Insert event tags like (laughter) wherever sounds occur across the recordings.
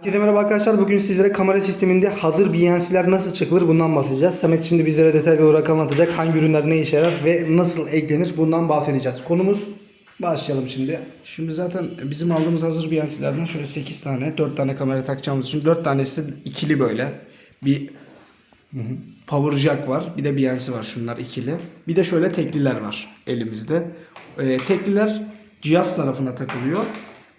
Herkese merhaba arkadaşlar. Bugün sizlere kamera sisteminde hazır BNC'ler nasıl çıkılır bundan bahsedeceğiz. Samet şimdi bizlere detaylı olarak anlatacak. Hangi ürünler ne işe yarar ve nasıl eklenir bundan bahsedeceğiz. Konumuz başlayalım şimdi. Şimdi zaten bizim aldığımız hazır BNC'lerden şöyle 8 tane, 4 tane kamera takacağımız için 4 tanesi ikili böyle. Bir power jack var, bir de BNC var şunlar ikili. Bir de şöyle tekliler var elimizde. Ee, tekliler cihaz tarafına takılıyor.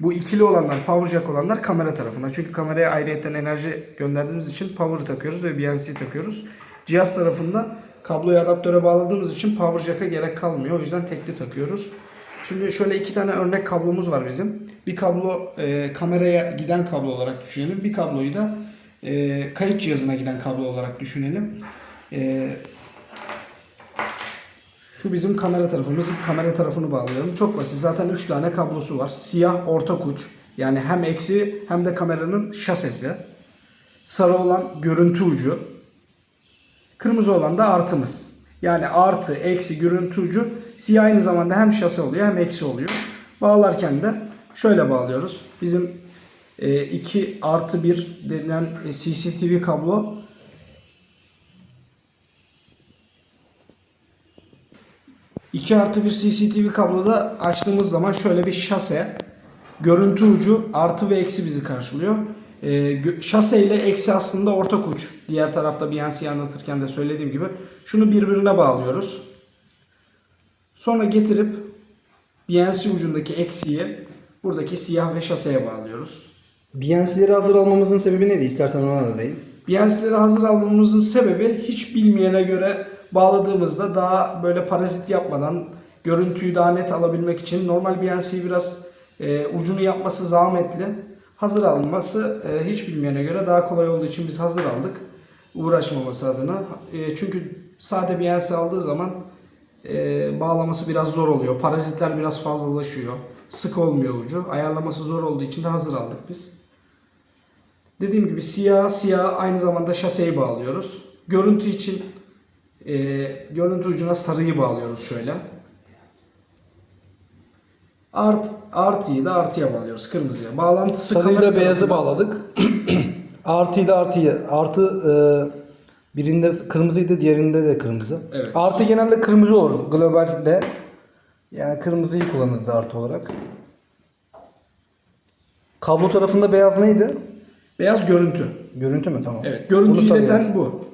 Bu ikili olanlar, power jack olanlar kamera tarafına. Çünkü kameraya ayrıyeten enerji gönderdiğimiz için power takıyoruz ve BNC takıyoruz. Cihaz tarafında kabloyu adaptöre bağladığımız için power jack'a gerek kalmıyor. O yüzden tekli takıyoruz. Şimdi şöyle iki tane örnek kablomuz var bizim. Bir kablo e, kameraya giden kablo olarak düşünelim. Bir kabloyu da e, kayıt cihazına giden kablo olarak düşünelim. E, şu bizim kamera tarafımız. Kamera tarafını bağlayalım. Çok basit. Zaten 3 tane kablosu var. Siyah ortak uç. Yani hem eksi hem de kameranın şasesi. Sarı olan görüntü ucu. Kırmızı olan da artımız. Yani artı, eksi, görüntü ucu siyah aynı zamanda hem şase oluyor hem eksi oluyor. Bağlarken de şöyle bağlıyoruz. Bizim 2 artı 1 denilen e, CCTV kablo 2 artı 1 CCTV kabloda açtığımız zaman şöyle bir şase, görüntü ucu artı ve eksi bizi karşılıyor. Gö- şase ile eksi aslında ortak uç. Diğer tarafta BNC'yi anlatırken de söylediğim gibi. Şunu birbirine bağlıyoruz. Sonra getirip BNC ucundaki eksiyi buradaki siyah ve şaseye bağlıyoruz. BNC'leri hazır almamızın sebebi neydi? İstersen ona da değin. BNC'leri hazır almamızın sebebi hiç bilmeyene göre bağladığımızda daha böyle parazit yapmadan görüntüyü daha net alabilmek için normal BNC'yi biraz e, ucunu yapması zahmetli. Hazır alınması e, hiç bilmeyene göre daha kolay olduğu için biz hazır aldık. Uğraşmaması adına. E, çünkü sade BNC aldığı zaman e, bağlaması biraz zor oluyor. Parazitler biraz fazlalaşıyor. Sık olmuyor ucu. Ayarlaması zor olduğu için de hazır aldık biz. Dediğim gibi siyah siyah aynı zamanda şaseyi bağlıyoruz. Görüntü için e, görüntü ucuna sarıyı bağlıyoruz şöyle. Art, artıyı da artıya bağlıyoruz kırmızıya. Bağlantısı Sarıyla kamera beyazı bağladık. Artıyla (clears throat) artıyı. Artı e, birinde kırmızıydı diğerinde de kırmızı. Evet. Artı genelde kırmızı olur globalde. Yani kırmızıyı kullanırız artı olarak. Kablo tarafında beyaz neydi? Beyaz görüntü. Görüntü mü? Tamam. Evet. Görüntü Bunu bu.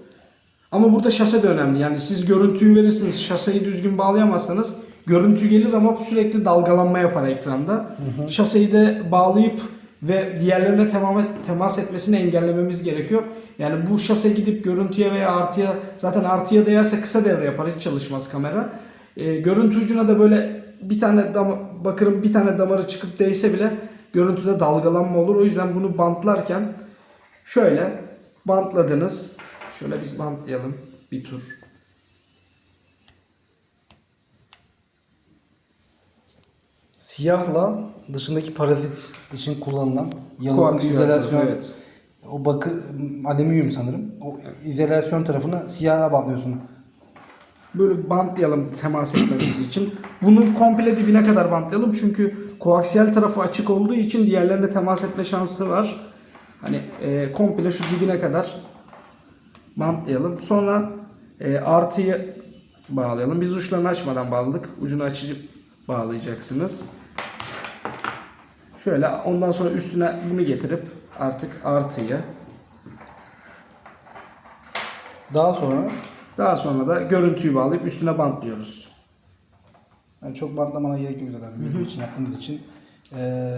Ama burada şase de önemli. Yani siz görüntüyü verirsiniz, şaseyi düzgün bağlayamazsanız görüntü gelir ama sürekli dalgalanma yapar ekranda. Şaseyi de bağlayıp ve diğerlerine temas, temas etmesini engellememiz gerekiyor. Yani bu şase gidip görüntüye veya artıya zaten artıya değerse kısa devre yapar hiç çalışmaz kamera. Ee, görüntü ucuna da böyle bir tane dam bakırın bir tane damarı çıkıp değse bile görüntüde dalgalanma olur. O yüzden bunu bantlarken şöyle bantladınız. Şöyle biz bantlayalım bir tur. Siyahla dışındaki parazit için kullanılan yalıtım izolasyon evet. o bakı alüminyum sanırım. O izolasyon tarafını siyaha bantlıyorsun. Böyle bantlayalım temas etmemesi için. Bunu komple dibine kadar bantlayalım çünkü koaksiyel tarafı açık olduğu için diğerlerine temas etme şansı var. Hani e, komple şu dibine kadar bantlayalım. Sonra e, artıyı bağlayalım. Biz uçlarını açmadan bağladık. Ucunu açıp bağlayacaksınız. Şöyle ondan sonra üstüne bunu getirip artık artıyı Daha sonra daha sonra da görüntüyü bağlayıp üstüne bantlıyoruz. yani çok bantlamana gerek yok zaten video için yaptığımız için. Ee,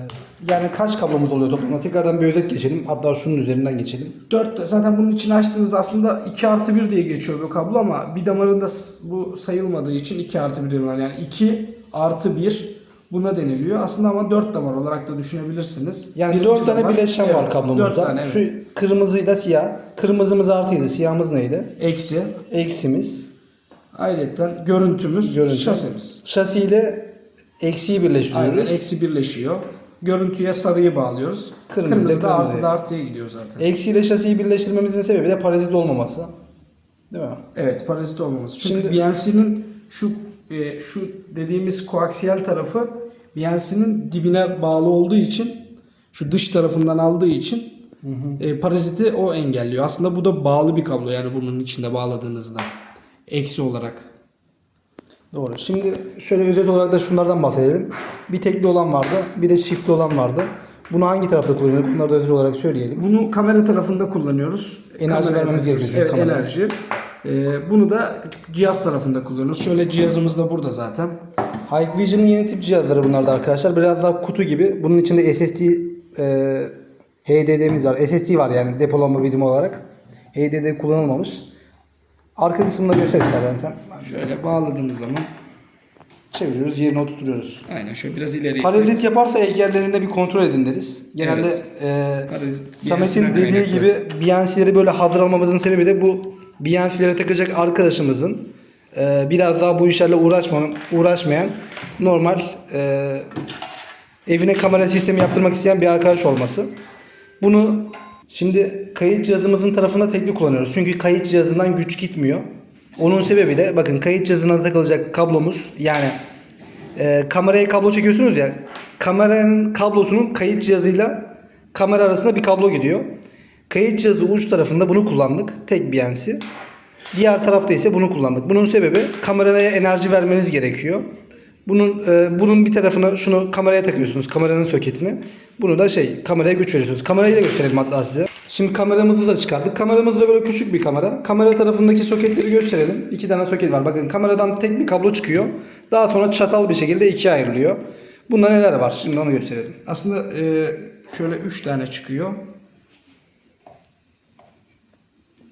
yani kaç kablomuz oluyor toplamda? Tekrardan bir özet geçelim. Hatta şunun üzerinden geçelim. 4 zaten bunun için açtığınız aslında 2 artı 1 diye geçiyor bu kablo ama bir damarında bu sayılmadığı için 2 artı 1 diyorlar. Yani 2 artı 1 buna deniliyor. Aslında ama 4 damar olarak da düşünebiliriz. Yani Birinci 4 tane damar- bileşen var evet, dört kablomuzda. tane evet. Şu kırmızıyla siyah. Kırmızımız artıydı. Siyahımız neydi? Eksi. Eksimiz. Ayrıca görüntümüz, Görüntü. şasemiz. Şasi ile eksiyi birleştiriyoruz. Aynen eksi birleşiyor. Görüntüye sarıyı bağlıyoruz. Kırmızı Kırmızı, da artı da artıya gidiyor zaten. Eksi ile şasiyi birleştirmemizin sebebi de parazit olmaması. Değil mi? Evet parazit olmaması. Çünkü Şimdi- BNC'nin şu e, şu dediğimiz koaksiyel tarafı BNC'nin dibine bağlı olduğu için şu dış tarafından aldığı için E, paraziti o engelliyor. Aslında bu da bağlı bir kablo yani bunun içinde bağladığınızda. Eksi olarak. Doğru. Şimdi şöyle özet olarak da şunlardan bahsedelim. Bir tekli olan vardı, bir de çiftli olan vardı. Bunu hangi tarafta kullanıyorduk? Bunları da özet olarak söyleyelim. Bunu kamera tarafında kullanıyoruz. Enerji Kameraya vermemiz gerekiyor Evet kameraya. enerji. E, bunu da cihaz tarafında kullanıyoruz. Şöyle cihazımız da burada zaten. Hikvision'ın yeni tip cihazları bunlar da arkadaşlar. Biraz daha kutu gibi. Bunun içinde SSD e, HDD'miz var. SSD var yani depolama birimi olarak. HDD kullanılmamış. Arka kısmını göster istersen sen. Şöyle bağladığınız zaman Çeviriyoruz, yerine oturtuyoruz. aynen şöyle biraz ileri Parazit yaparsa ek yerlerinde bir kontrol edin deriz. Genelde Evet. e, Samet'in dediği gibi BNC'leri böyle hazır almamızın sebebi de bu BNC'lere takacak arkadaşımızın e, biraz daha bu işlerle uğraşmayan, uğraşmayan normal e, evine kamera sistemi yaptırmak isteyen bir arkadaş olması. Bunu şimdi kayıt cihazımızın tarafında tekli kullanıyoruz. Çünkü kayıt cihazından güç gitmiyor. Onun sebebi de bakın kayıt cihazına takılacak kablomuz yani e, kameraya kablo çekiyorsunuz ya kameranın kablosunun kayıt cihazıyla kamera arasında bir kablo gidiyor. Kayıt cihazı uç tarafında bunu kullandık. Tek BNC. Diğer tarafta ise bunu kullandık. Bunun sebebi kameraya enerji vermeniz gerekiyor. Bunun e, bunun bir tarafını şunu kameraya takıyorsunuz. Kameranın soketini. Bunu da şey kameraya güç veriyorsunuz. Kamerayı da gösterelim hatta size. Şimdi kameramızı da çıkardık. Kameramız da böyle küçük bir kamera. Kamera tarafındaki soketleri gösterelim. İki tane soket var. Bakın kameradan tek bir kablo çıkıyor. Daha sonra çatal bir şekilde ikiye ayrılıyor. Bunda neler var? Şimdi onu gösterelim. Aslında e, şöyle 3 tane çıkıyor.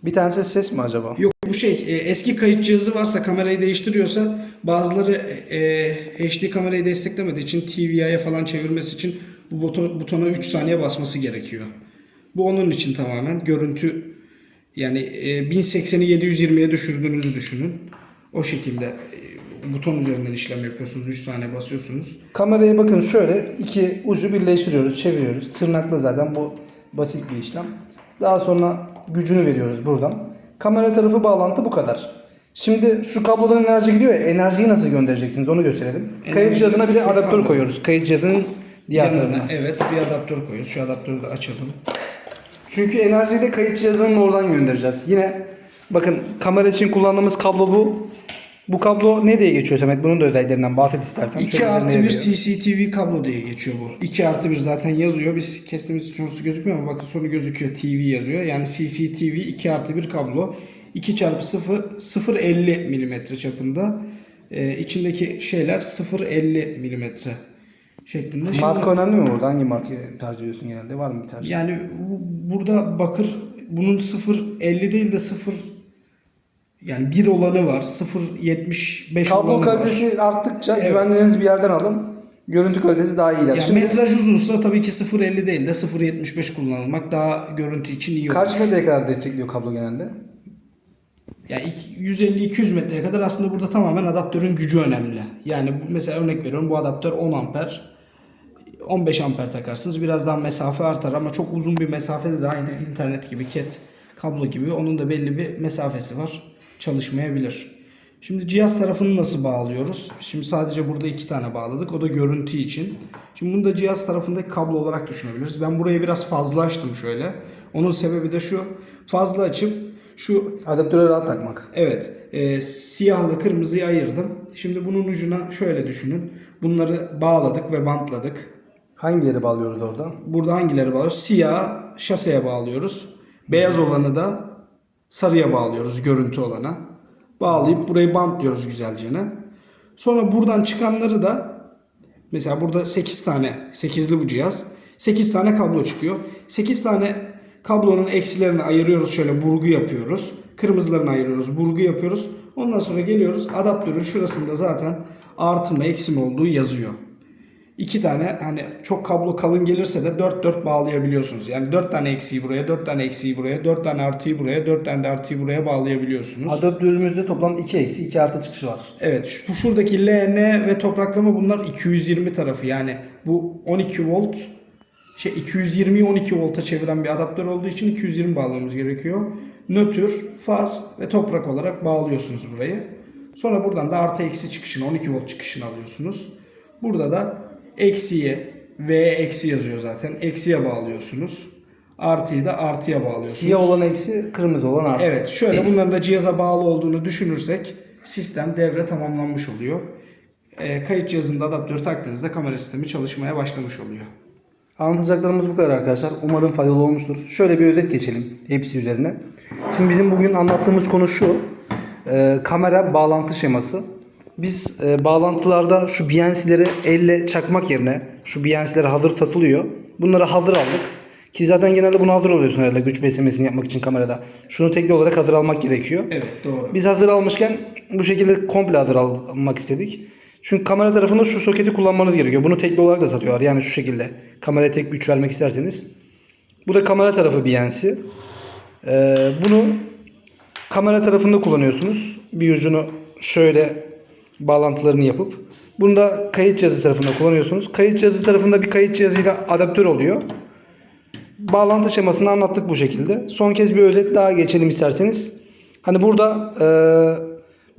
Bir tanesi ses mi acaba? Yok bu şey e, eski kayıt cihazı varsa kamerayı değiştiriyorsa bazıları e, HD kamerayı desteklemediği için TVI'ye falan çevirmesi için bu buton, butona 3 saniye basması gerekiyor. Bu onun için tamamen görüntü yani e, 1080'i 720'ye düşürdüğünüzü düşünün. O şekilde e, buton üzerinden işlem yapıyorsunuz. 3 saniye basıyorsunuz. Kameraya bakın şöyle iki ucu birleştiriyoruz, çeviriyoruz. Tırnaklı zaten bu basit bir işlem. Daha sonra gücünü veriyoruz buradan. Kamera tarafı bağlantı bu kadar. Şimdi şu kablodan enerji gidiyor ya enerjiyi nasıl göndereceksiniz onu gösterelim. Kayıt cihazına bir de adaptör kablo. koyuyoruz. Kayıt cihazının diğer Yanına tarafına. evet bir adaptör koyuyoruz. Şu adaptörü de açalım. Çünkü enerjiyi de kayıt cihazının oradan göndereceğiz. Yine bakın kamera için kullandığımız kablo bu. Bu kablo ne diye geçiyor Samet? Bunun da özelliklerinden bahset istersen. 2 Şöyle artı ne 1 yazıyor? CCTV kablo diye geçiyor bu. 2 artı 1 zaten yazıyor. Biz kestiğimiz için orası gözükmüyor ama bakın sonu gözüküyor. TV yazıyor. Yani CCTV 2 artı 1 kablo. 2 çarpı 0 0.50 milimetre çapında. Ee, içindeki şeyler 0.50 milimetre şeklinde. Şimdi- Marka önemli mi burada? Hangi markayı tercih ediyorsun genelde? Var mı bir tercih? yani bu- burada bakır bunun 0.50 değil de 0 yani 1 olanı var. 0.75 Kablo olanı var. kalitesi arttıkça Evet. güvendiğiniz bir yerden alın. Görüntü kalitesi daha iyi gider. Yani Şimdi metraj uzunsa tabii ki 0.50 değil de 0.75 kullanılmak daha görüntü için iyi olur. kaç metreye kadar destekliyor kablo genelde? Yani iki- 150-200 metreye kadar aslında burada tamamen adaptörün gücü önemli. Yani mesela örnek veriyorum bu adaptör 10 amper. 15 amper takarsınız biraz daha mesafe artar ama çok uzun bir mesafede de aynı internet gibi cat kablo gibi onun da belli bir mesafesi var. Çalışmayabilir. Şimdi cihaz tarafını nasıl bağlıyoruz? Şimdi sadece burada iki tane bağladık. O da görüntü için. Şimdi bunu da cihaz tarafındaki kablo olarak düşünebiliriz. Ben burayı biraz fazla açtım şöyle. Onun sebebi de şu. Fazla açıp şu Adaptöre rahat takmak. Evet. E, siyahla kırmızıyı ayırdım. Şimdi bunun ucuna şöyle düşünün. Bunları bağladık ve bantladık. Hangi yere bağlıyoruz orada? Burada hangileri bağlıyoruz? Siyah şaseye bağlıyoruz. Beyaz olanı da sarıya bağlıyoruz. Görüntü olana. Bağlayıp burayı bantlıyoruz güzelce. Sonra buradan çıkanları da mesela burada 8 tane 8'li bu cihaz. 8 tane kablo çıkıyor. 8 tane kablonun eksilerini ayırıyoruz şöyle burgu yapıyoruz. Kırmızılarını ayırıyoruz burgu yapıyoruz. Ondan sonra geliyoruz adaptörün şurasında zaten artı mı eksi mi olduğu yazıyor. İki tane hani çok kablo kalın gelirse de 4 4 bağlayabiliyorsunuz. Yani 4 tane eksiği buraya, 4 tane eksiği buraya, 4 tane artıyı buraya, 4 tane de artıyı buraya bağlayabiliyorsunuz. Adaptörümüzde toplam 2 eksi 2 artı çıkışı var. Evet şu- şuradaki L, N ve topraklama bunlar 220 tarafı. Yani bu 12 volt şey 220'yi 12 volta çeviren bir adaptör olduğu için 220 bağlamamız gerekiyor. Nötr, faz ve toprak olarak bağlıyorsunuz burayı. Sonra buradan da artı eksi çıkışını 12 volt çıkışını alıyorsunuz. Burada da eksiye V eksi yazıyor zaten. Eksiye bağlıyorsunuz. Artıyı da artıya bağlıyorsunuz. Siyah olan eksi, kırmızı olan artı. Evet şöyle bunların da cihaza bağlı olduğunu düşünürsek sistem devre tamamlanmış oluyor. Ee, kayıt cihazında adaptörü taktığınızda kamera sistemi çalışmaya başlamış oluyor. Anlatacaklarımız bu kadar arkadaşlar. Umarım faydalı olmuştur. Şöyle bir özet geçelim hepsi üzerine. Şimdi bizim bugün anlattığımız konu şu. Ee, kamera bağlantı şeması. Biz e, bağlantılarda şu BNC'leri elle çakmak yerine şu BNC'ler hazır satılıyor. Bunları hazır aldık. Ki zaten genelde bunu hazır alıyorsun herhalde güç beslemesini yapmak için kamerada. Şunu tekli olarak hazır almak gerekiyor. Evet doğru. Biz hazır almışken bu şekilde komple hazır almak istedik. Çünkü kamera tarafında şu soketi kullanmanız gerekiyor. Bunu tekli olarak da satıyorlar. Yani şu şekilde. Kameraya tek güç vermek isterseniz. Bu da kamera tarafı BNC. Ee, bunu kamera tarafında kullanıyorsunuz. Bir ucunu şöyle bağlantılarını yapıp. Bunu da kayıt cihazı tarafında kullanıyorsunuz. Kayıt cihazı tarafında bir kayıt cihazıyla adaptör oluyor. Bağlantı şemasını anlattık bu şekilde. Son kez bir özet daha geçelim isterseniz. Hani burada e,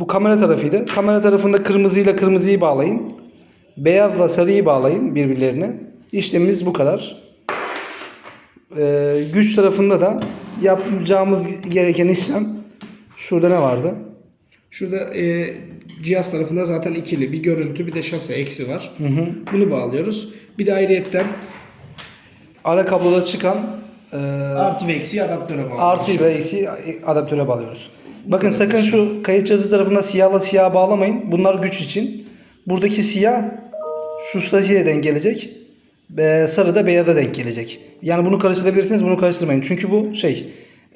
bu kamera tarafıydı. Kamera tarafında kırmızıyla kırmızıyı bağlayın. Beyazla sarıyı bağlayın birbirlerine. İşlemimiz bu kadar. E, güç tarafında da yapacağımız gereken işlem şurada ne vardı? Şurada e, cihaz tarafında zaten ikili bir görüntü bir de şase eksi var. Bunu bağlıyoruz. Bir de ayrıyetten Ara kabloda çıkan e, artı ve eksi adaptöre bağlıyoruz. artı ve eksi adaptöre bağlıyoruz. Bakın sakın şu kayıt cihazı tarafında siyahla siyah bağlamayın. Bunlar güç için. Buradaki siyah şu stajyere denk gelecek. Ve sarı da beyaza denk gelecek. Yani bunu karıştırabilirsiniz bunu karıştırmayın. Çünkü bu şey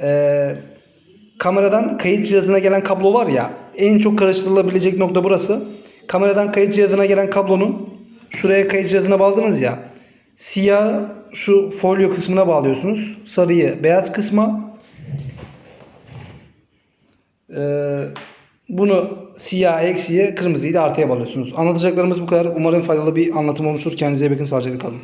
e, kameradan kayıt cihazına gelen kablo var ya en çok karıştırılabilecek nokta burası. Kameradan kayıt cihazına gelen kablonun şuraya kayıt cihazına bağladınız ya siyah şu folyo kısmına bağlıyorsunuz. Sarıyı beyaz kısma ee, bunu siyah eksiye kırmızıyı da artıya bağlıyorsunuz. Anlatacaklarımız bu kadar. Umarım faydalı bir anlatım olmuştur. Kendinize bakın. Sağlıcakla kalın.